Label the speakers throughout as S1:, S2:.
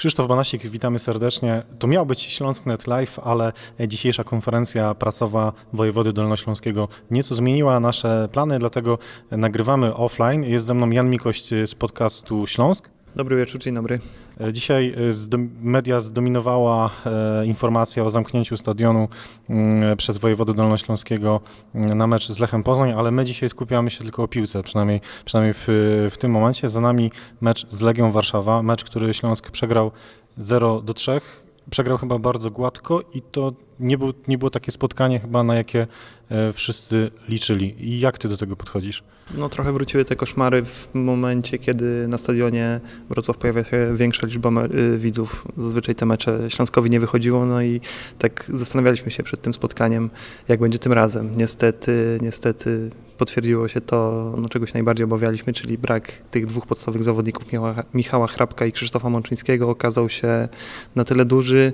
S1: Krzysztof Banasik, witamy serdecznie. To miał być Śląsknet Live, ale dzisiejsza konferencja prasowa wojewody dolnośląskiego nieco zmieniła nasze plany, dlatego nagrywamy offline. Jest ze mną Jan Mikość z podcastu Śląsk.
S2: Dobry wieczór, dzień dobry.
S1: Dzisiaj zdom- media zdominowała e, informacja o zamknięciu stadionu mm, przez wojewodę dolnośląskiego mm, na mecz z Lechem Poznań, ale my dzisiaj skupiamy się tylko o piłce, przynajmniej, przynajmniej w, w tym momencie. Za nami mecz z Legią Warszawa, mecz, który Śląsk przegrał 0 do 3. Przegrał chyba bardzo gładko i to nie, był, nie było takie spotkanie chyba, na jakie e, wszyscy liczyli. I jak ty do tego podchodzisz?
S2: No trochę wróciły te koszmary w momencie, kiedy na stadionie Wrocław pojawia się większa liczba y, widzów. Zazwyczaj te mecze Śląskowi nie wychodziło, no i tak zastanawialiśmy się przed tym spotkaniem, jak będzie tym razem. Niestety, niestety potwierdziło się to, no, czego się najbardziej obawialiśmy, czyli brak tych dwóch podstawowych zawodników, Michała, Michała Hrabka i Krzysztofa Mączyńskiego, okazał się na tyle duży,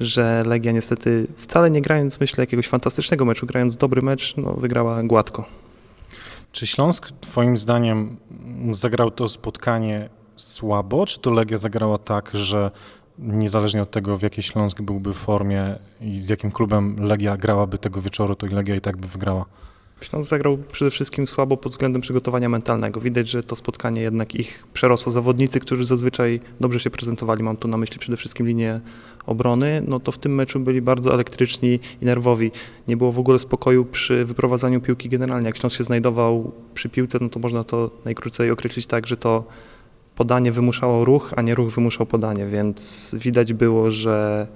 S2: że Legia niestety wcale nie grając, myślę, jakiegoś fantastycznego meczu, grając dobry mecz, no, wygrała gładko.
S1: Czy Śląsk Twoim zdaniem zagrał to spotkanie słabo, czy to Legia zagrała tak, że niezależnie od tego, w jakiej Śląsk byłby w formie i z jakim klubem Legia grałaby tego wieczoru, to Legia i tak by wygrała?
S2: Śląsk zagrał przede wszystkim słabo pod względem przygotowania mentalnego. Widać, że to spotkanie jednak ich przerosło. Zawodnicy, którzy zazwyczaj dobrze się prezentowali, mam tu na myśli przede wszystkim linię obrony, no to w tym meczu byli bardzo elektryczni i nerwowi. Nie było w ogóle spokoju przy wyprowadzaniu piłki generalnie. Jak Śląsk się znajdował przy piłce, no to można to najkrócej określić tak, że to podanie wymuszało ruch, a nie ruch wymuszał podanie, więc widać było, że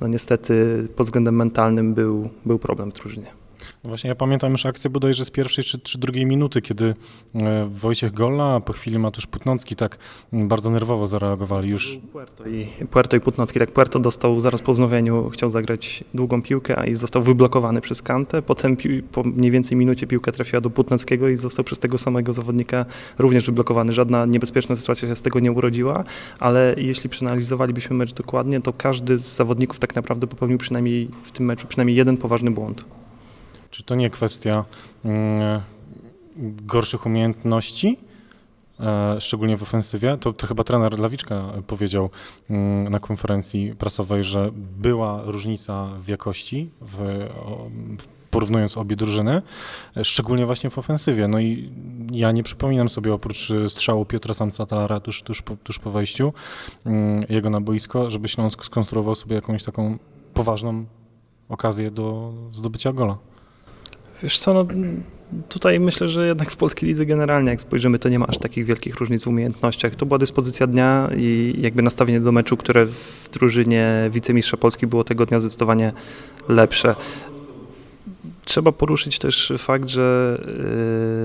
S2: no niestety pod względem mentalnym był, był problem w drużynie.
S1: No właśnie ja pamiętam już akcję bodajże z pierwszej czy, czy drugiej minuty, kiedy e, Wojciech Golla, a po chwili Matusz Putnocki tak m, bardzo nerwowo zareagowali już.
S2: Puerto i, Puerto i Putnocki. Tak, Puerto dostał zaraz po wznowieniu, chciał zagrać długą piłkę, a i został wyblokowany przez Kantę. Potem pi, po mniej więcej minucie piłka trafiła do Putnockiego i został przez tego samego zawodnika również wyblokowany. Żadna niebezpieczna sytuacja się z tego nie urodziła, ale jeśli przeanalizowalibyśmy mecz dokładnie, to każdy z zawodników tak naprawdę popełnił przynajmniej w tym meczu przynajmniej jeden poważny błąd.
S1: Czy to nie kwestia mm, gorszych umiejętności, e, szczególnie w ofensywie? To, to chyba trener Lawiczka powiedział mm, na konferencji prasowej, że była różnica w jakości, w, porównując obie drużyny, szczególnie właśnie w ofensywie. No i ja nie przypominam sobie oprócz strzału Piotra Samcatalara tuż, tuż, po, tuż po wejściu mm, jego na boisko, żeby Śląsk skonstruował sobie jakąś taką poważną okazję do zdobycia gola.
S2: Wiesz co, no, tutaj myślę, że jednak w polskiej lidze generalnie, jak spojrzymy, to nie ma aż takich wielkich różnic w umiejętnościach. To była dyspozycja dnia i jakby nastawienie do meczu, które w drużynie wicemistrza Polski było tego dnia zdecydowanie lepsze. Trzeba poruszyć też fakt, że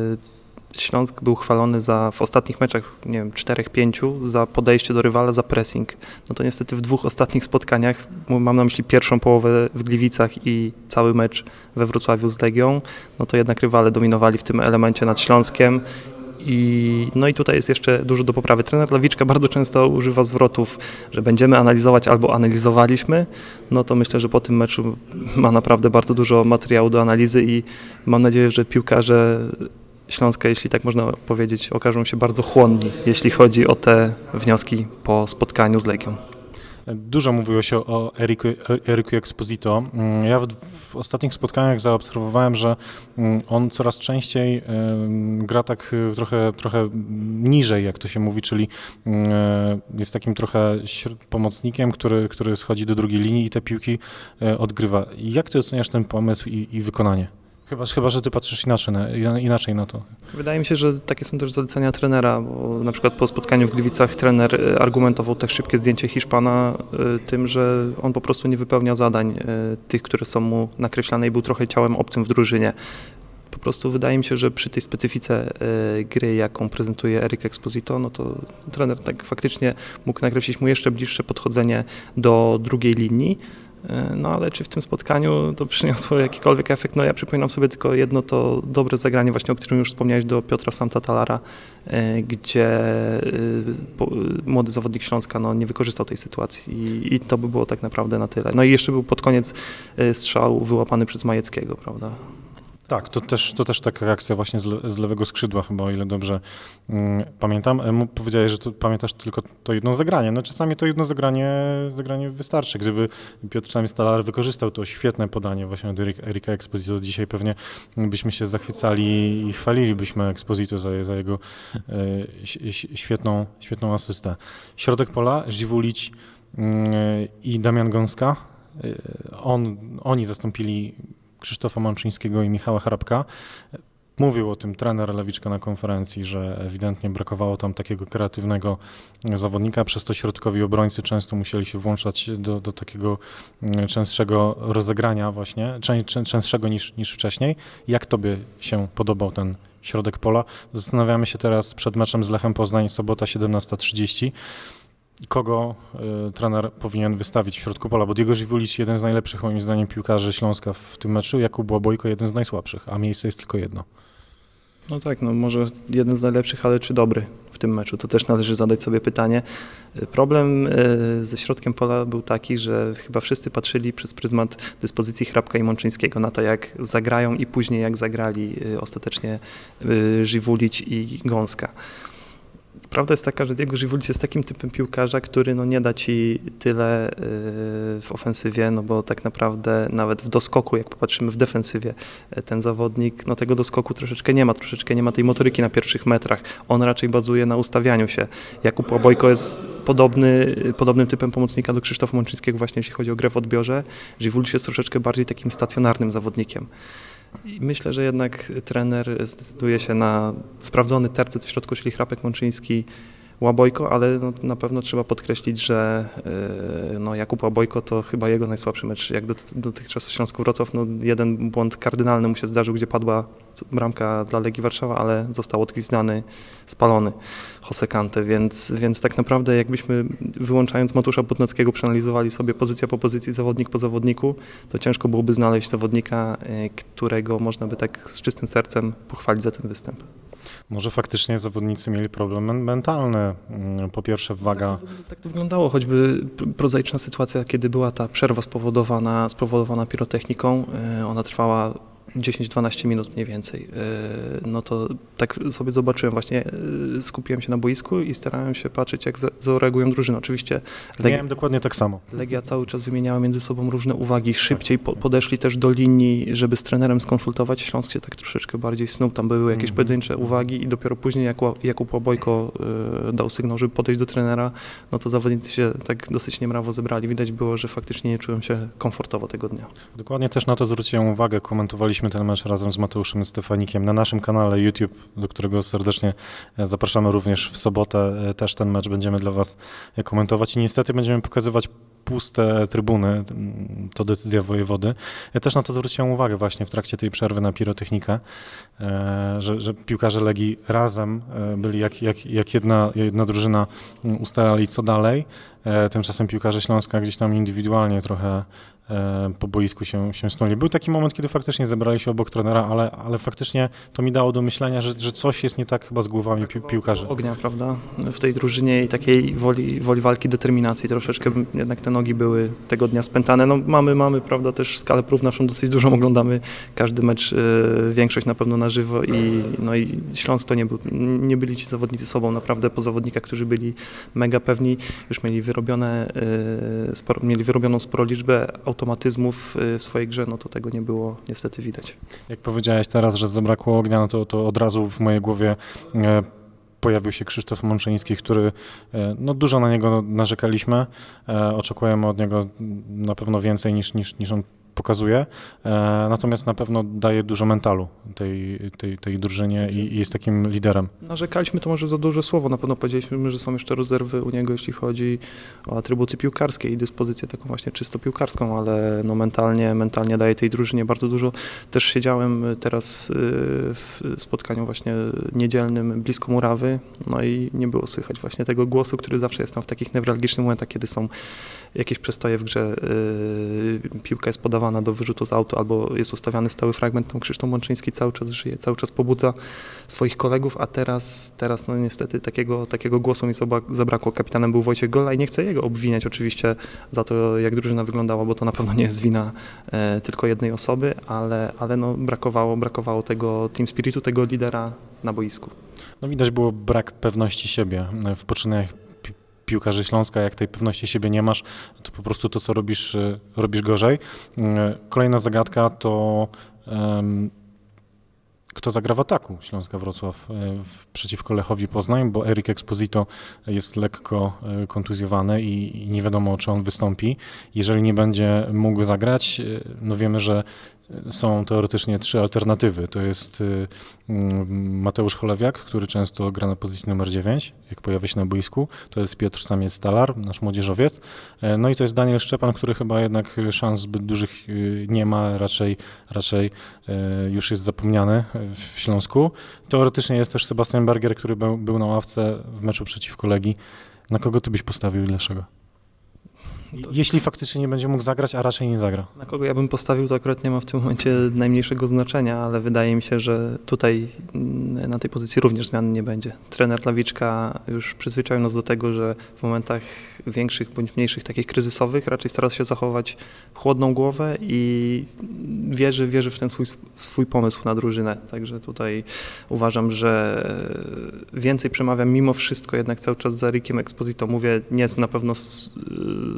S2: yy, Śląsk był chwalony za w ostatnich meczach, nie wiem, czterech, pięciu, za podejście do rywala, za pressing. No to niestety w dwóch ostatnich spotkaniach, mam na myśli pierwszą połowę w Gliwicach i cały mecz we Wrocławiu z Legią, no to jednak rywale dominowali w tym elemencie nad Śląskiem. I, no i tutaj jest jeszcze dużo do poprawy. Trener Lawiczka bardzo często używa zwrotów, że będziemy analizować albo analizowaliśmy. No to myślę, że po tym meczu ma naprawdę bardzo dużo materiału do analizy i mam nadzieję, że piłkarze Śląska, jeśli tak można powiedzieć, okażą się bardzo chłonni, jeśli chodzi o te wnioski po spotkaniu z Legią.
S1: Dużo mówiło się o Eriku, Eriku Exposito. Mm, Ja w, w ostatnich spotkaniach zaobserwowałem, że mm, on coraz częściej gra tak y, trochę, trochę niżej, jak to się mówi, czyli e, jest takim trochę pomocnikiem, który, który schodzi do drugiej linii i te piłki e, odgrywa. Jak ty oceniasz ten pomysł i, i wykonanie? Chyba, chyba, że ty patrzysz inaczej na, inaczej na to.
S2: Wydaje mi się, że takie są też zalecenia trenera, bo na przykład po spotkaniu w Gliwicach trener e, argumentował też szybkie zdjęcie Hiszpana e, tym, że on po prostu nie wypełnia zadań e, tych, które są mu nakreślane i był trochę ciałem obcym w drużynie. Po prostu wydaje mi się, że przy tej specyfice gry, jaką prezentuje Eric Exposito, no to trener tak faktycznie mógł nakreślić mu jeszcze bliższe podchodzenie do drugiej linii. E, No ale czy w tym spotkaniu to przyniosło jakikolwiek efekt? No ja przypominam sobie tylko jedno to dobre zagranie właśnie, o którym już wspomniałeś, do Piotra Samtatalara, e, gdzie e, młody zawodnik Śląska no, nie wykorzystał tej sytuacji i, i to by było tak naprawdę na tyle. No i jeszcze był pod koniec strzał wyłapany przez Majeckiego, prawda?
S1: Tak, to też, to też taka reakcja właśnie z, le, z lewego skrzydła chyba, o ile dobrze mm, pamiętam. E, mu- Powiedziałeś, że to, pamiętasz tylko to jedno zagranie. No czasami to jedno zagranie, zagranie wystarczy. Gdyby Piotr Stalar wykorzystał to świetne podanie właśnie od Erika, Exposito, dzisiaj pewnie byśmy się zachwycali i chwalilibyśmy Exposito za, za jego ś- świetną, świetną asystę. Środek pola, Żiwulić mm, i Damian Gąska. E, On, oni zastąpili Krzysztofa Mączyńskiego i Michała Hrabka. Mówił o tym trener Lewiczka na konferencji, że ewidentnie brakowało tam takiego kreatywnego zawodnika, przez to środkowi obrońcy często musieli się włączać do, do takiego mm, częstszego rozegrania właśnie, czę, czę, częstszego niż, niż wcześniej. Jak tobie się podobał ten środek pola? Zastanawiamy się teraz przed meczem z Lechem Poznań, sobota 17.30. Kogo y, trener powinien wystawić w środku pola? Bo Diego Żywulicz, jeden z najlepszych moim zdaniem piłkarzy Śląska w tym meczu, Jakub Łabojko, jeden z najsłabszych, a miejsce jest tylko jedno.
S2: No tak, no może jeden z najlepszych, ale czy dobry w tym meczu? To też należy zadać sobie pytanie. Problem e, ze środkiem pola był taki, że chyba wszyscy patrzyli przez pryzmat dyspozycji Hrabka i Mączyńskiego na to, jak zagrają i później jak zagrali e, ostatecznie Żywulić i Gąska. Prawda jest taka, że Diego Żywulic jest takim typem piłkarza, który no nie da ci tyle y, w ofensywie, no bo tak naprawdę nawet w doskoku, jak popatrzymy w defensywie, e, ten zawodnik, no tego doskoku troszeczkę nie ma, troszeczkę nie ma tej motoryki na pierwszych metrach. On raczej bazuje na ustawianiu się. Jakub Łabojko jest podobny, podobnym typem pomocnika do Krzysztofa Mączyńskiego właśnie jeśli chodzi o grę w odbiorze. Żywulic jest troszeczkę bardziej takim stacjonarnym zawodnikiem. I myślę, że jednak trener zdecyduje się na sprawdzony tercet w środku, czyli Chrapek Mączyński, Łabojko, ale no, na pewno trzeba podkreślić, że yy, no, Jakub Łabojko to chyba jego najsłabszy mecz. Jak do, dotychczas w Śląsku Wrocław, no, jeden błąd kardynalny mu się zdarzył, gdzie padła bramka dla Legii Warszawa, ale został odgwizdany, spalony Jose Kante, więc, więc tak naprawdę jakbyśmy wyłączając Matusza Butnockiego przeanalizowali sobie pozycja po pozycji, zawodnik po zawodniku, to ciężko byłoby znaleźć zawodnika, yy, którego można by tak z czystym sercem pochwalić za ten występ.
S1: Może faktycznie zawodnicy mieli problem men- mentalny. Mm, Po pierwsze waga.
S2: Tak to, tak wyglądało, choćby pr- prozaiczna sytuacja, kiedy była ta przerwa spowodowana, spowodowana pirotechniką, yy, ona trwała 10-12 minut mniej więcej. Yy, No to tak sobie zobaczyłem właśnie, yy, skupiłem się na boisku i starałem się patrzeć, jak za- zareagują drużyny. Oczywiście Legia,
S1: Miałem dokładnie tak samo.
S2: Legia cały czas wymieniała między sobą różne uwagi, szybciej po, podeszli też do linii, żeby z trenerem skonsultować. Śląsk się tak troszeczkę bardziej snuł, tam były jakieś
S1: Mhm.
S2: pojedyncze uwagi i dopiero później jak Jakub Łabojko y, dał sygnał, żeby podejść do trenera, no to zawodnicy się tak dosyć niemrawo zebrali. Widać było, że faktycznie nie czułem się komfortowo tego dnia.
S1: Dokładnie też na to zwróciłem uwagę. Komentowaliśmy ten mecz razem z Mateuszem Stefanikiem na naszym kanale YouTube, do którego serdecznie e, zapraszamy również w sobotę. E, Też ten mecz będziemy dla Was e, komentować i niestety będziemy pokazywać puste trybuny. To decyzja wojewody. Ja też na to zwróciłem uwagę właśnie w trakcie tej przerwy na pirotechnikę, że, że piłkarze Legii razem byli jak, jak, jak jedna, jedna drużyna ustalali co dalej. Tymczasem piłkarze Śląska gdzieś tam indywidualnie trochę po boisku się, się snuli. Był taki moment, kiedy faktycznie zebrali się obok trenera, ale, ale faktycznie to mi dało do myślenia, że, że coś jest nie tak chyba z głowami pi, piłkarzy.
S2: Ognia, prawda? W tej drużynie i takiej woli, woli walki, determinacji. Troszeczkę jednak te nogi były tego dnia spętane. No mamy, mamy, prawda, też skalę prób naszą dosyć dużą. Oglądamy każdy mecz, y, większość na pewno na żywo i, no i Śląsk to nie, był, nie byli ci zawodnicy sobą naprawdę po zawodnikach, którzy byli mega pewni, już mieli wyrobione, y, sporo, mieli wyrobioną sporo liczbę automatyzmów y, w swojej grze, no to tego nie było niestety widać.
S1: Jak powiedziałeś teraz, że zabrakło ognia, no to, to od razu w mojej głowie e, pojawił się Krzysztof Mączyński, który, e, no dużo na niego narzekaliśmy, e, oczekujemy od niego na pewno więcej niż, niż, niż on pokazuje, e, natomiast na pewno daje dużo mentalu tej, tej, tej drużynie i, jest takim liderem.
S2: Narzekaliśmy to może za duże słowo. Na pewno powiedzieliśmy, że są jeszcze rezerwy u niego, jeśli chodzi o atrybuty piłkarskie i dyspozycję taką właśnie czysto piłkarską, ale no mentalnie, mentalnie daje tej drużynie bardzo dużo. Też siedziałem teraz y, w spotkaniu właśnie niedzielnym blisko Murawy, no i nie było słychać właśnie tego głosu, który zawsze jest tam w takich newralgicznych momentach, kiedy są jakieś przestoje w grze, y, piłka jest podawana podawana do wyrzutu z auto, albo jest ustawiany stały fragment, tam Krzysztof Mączyński cały czas żyje, cały czas pobudza swoich kolegów, a teraz, teraz no niestety takiego, takiego głosu mi zabrakło. Kapitanem był Wojciech Gola i nie chcę jego obwiniać oczywiście za to, jak drużyna wyglądała, bo to na pewno nie jest wina e, tylko jednej osoby, ale, ale no brakowało, brakowało tego team spiritu, tego lidera na boisku.
S1: No widać było brak pewności siebie w poczynaniach piłkarzy Śląska. Jak tej pewności siebie nie masz, to po prostu to, co robisz, y, robisz gorzej. Y, Kolejna zagadka to kto zagra w ataku Śląska Wrocław y, przeciwko Lechowi Poznań, bo Erik Exposito jest lekko kontuzjowany i, nie wiadomo, czy on wystąpi. Jeżeli nie będzie mógł zagrać, no wiemy, że są teoretycznie trzy alternatywy. To jest y, mm, Mateusz Cholewiak, który często gra na pozycji numer 9, jak pojawia się na boisku. To jest Piotr Samiec-Stalar, nasz młodzieżowiec. E, No i to jest Daniel Szczepan, który chyba jednak szans zbyt dużych y, nie ma, raczej, raczej e, już jest zapomniany w Śląsku. Teoretycznie jest też Sebastian Berger, który był, na ławce w meczu przeciwko Legii. Na kogo ty byś postawił i dlaczego?
S2: To-
S1: Jeśli faktycznie nie będzie mógł zagrać, a raczej nie zagra.
S2: Na kogo ja bym postawił, to akurat nie ma w tym momencie najmniejszego znaczenia, ale wydaje mi się, że tutaj mm, na tej pozycji również zmian nie będzie. Trener Lawiczka już przyzwyczaił nas do tego, że w momentach większych bądź mniejszych, takich kryzysowych, raczej stara się zachować chłodną głowę i wierzy, wierzy w ten swój, swój pomysł na drużynę. Także tutaj uważam, że więcej przemawiam mimo wszystko jednak cały czas za Rikiem Exposito. Mówię nie z, na pewno z,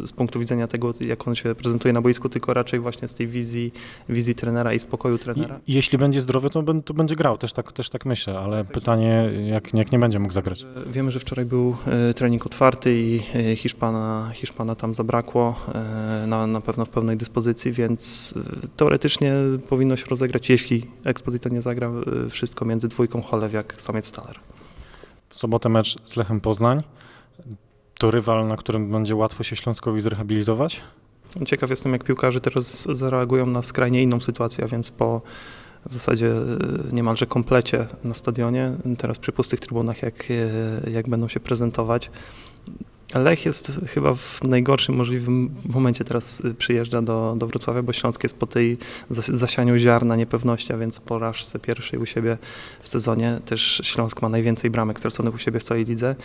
S2: z punktu widzenia tego, jak on się prezentuje na boisku, tylko raczej właśnie z tej wizji, wizji trenera i spokoju trenera.
S1: I, jeśli będzie zdrowy, to, to będzie grał, też tak, też tak myślę, ale pytanie, jak, jak nie będzie mógł zagrać.
S2: Wiemy, że wczoraj był e, trening otwarty i e, Hiszpana, Hiszpana tam zabrakło e, na, na pewno w pełnej dyspozycji, więc teoretycznie powinno się rozegrać, jeśli Exposito nie zagra, wszystko między dwójką Cholewiak, Samiec Staler.
S1: W sobotę mecz z Lechem Poznań. To rywal, na którym będzie łatwo się Śląskowi zrehabilitować?
S2: Ciekaw jestem, jak piłkarze teraz zareagują na skrajnie inną sytuację, a więc po w zasadzie e, niemalże komplecie na stadionie, teraz przy pustych trybunach, jak, e, jak będą się prezentować. Lech jest chyba w najgorszym możliwym momencie teraz e, przyjeżdża do, do Wrocławia, bo Śląsk jest po tej zas- zasianiu ziarna niepewności, a więc po porażce pierwszej u siebie w sezonie. Też Śląsk ma najwięcej bramek straconych u siebie w całej lidze.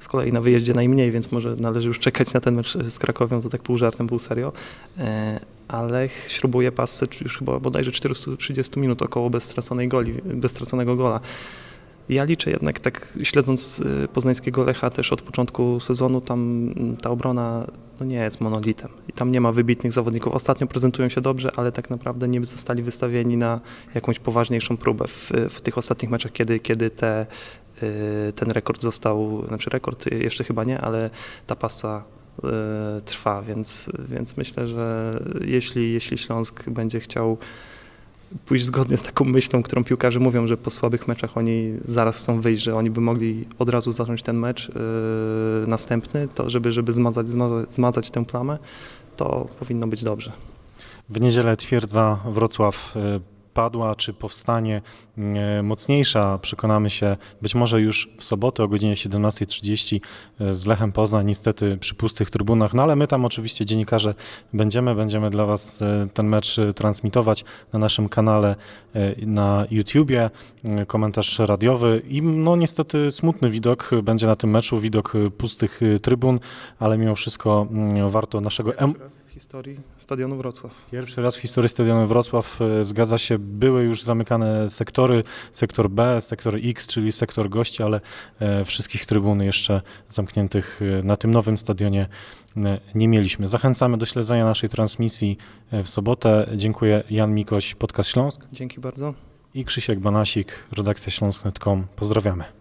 S2: Z kolei na wyjeździe najmniej, więc może należy już czekać na ten mecz z Krakowią, to tak pół żartem, pół serio. E, Ale śrubuje pasce już chyba bodajże 430 minut około bez straconej goli, bez straconego gola. Ja liczę jednak tak, śledząc y, poznańskiego Lecha też od początku sezonu, tam mm, ta obrona no nie jest monolitem i tam nie ma wybitnych zawodników. Ostatnio prezentują się dobrze, ale tak naprawdę nie zostali wystawieni na jakąś poważniejszą próbę w, w tych ostatnich meczach, kiedy, kiedy te, y, ten rekord został, znaczy rekord jeszcze chyba nie, ale ta pasa y, trwa, więc, więc myślę, że jeśli, jeśli Śląsk będzie chciał pójść zgodnie z taką myślą, którą piłkarze mówią, że po słabych meczach oni zaraz chcą wyjść, że oni by mogli od razu zacząć ten mecz yy, następny, to żeby, żeby zmazać, zmazać, zmazać tę plamę, to powinno być dobrze.
S1: W niedzielę twierdza Wrocław y, padła, czy powstanie y, mocniejsza, przekonamy się być może już w sobotę o godzinie 17.30 y, z Lechem Poznań, niestety przy pustych trybunach, no ale my tam oczywiście dziennikarze będziemy, będziemy dla Was y, ten mecz transmitować na naszym kanale na YouTubie, komentarz radiowy i no niestety smutny widok będzie na tym meczu, widok pustych trybun, ale mimo wszystko mm, warto naszego em-
S2: Raz w historii stadionu Wrocław.
S1: Pierwszy raz w historii Stadionu Wrocław e, zgadza się, były już zamykane sektory, sektor B, sektor X, czyli sektor gości, ale e, wszystkich trybun jeszcze zamkniętych e, na tym nowym stadionie e, nie mieliśmy. Zachęcamy do śledzenia naszej transmisji w sobotę. Dziękuję Jan Mikoś, Podcast Śląsk
S2: Dzięki bardzo.
S1: i Krzysiek Banasik, redakcja śląsk.com. Pozdrawiamy.